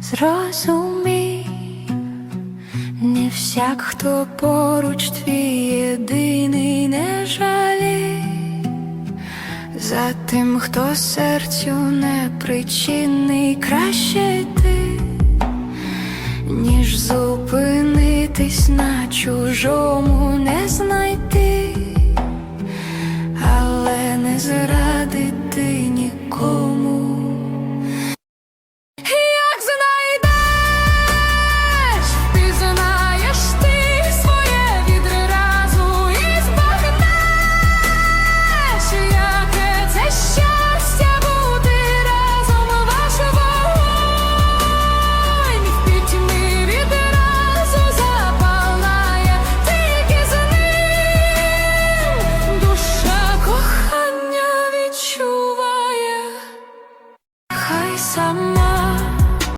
Зрозумій, не всяк, хто поруч твій єдиний не жалі за тим, хто серцю не причинний, краще йти, ніж зупинитись на чужому не знайти, але не зра. summer.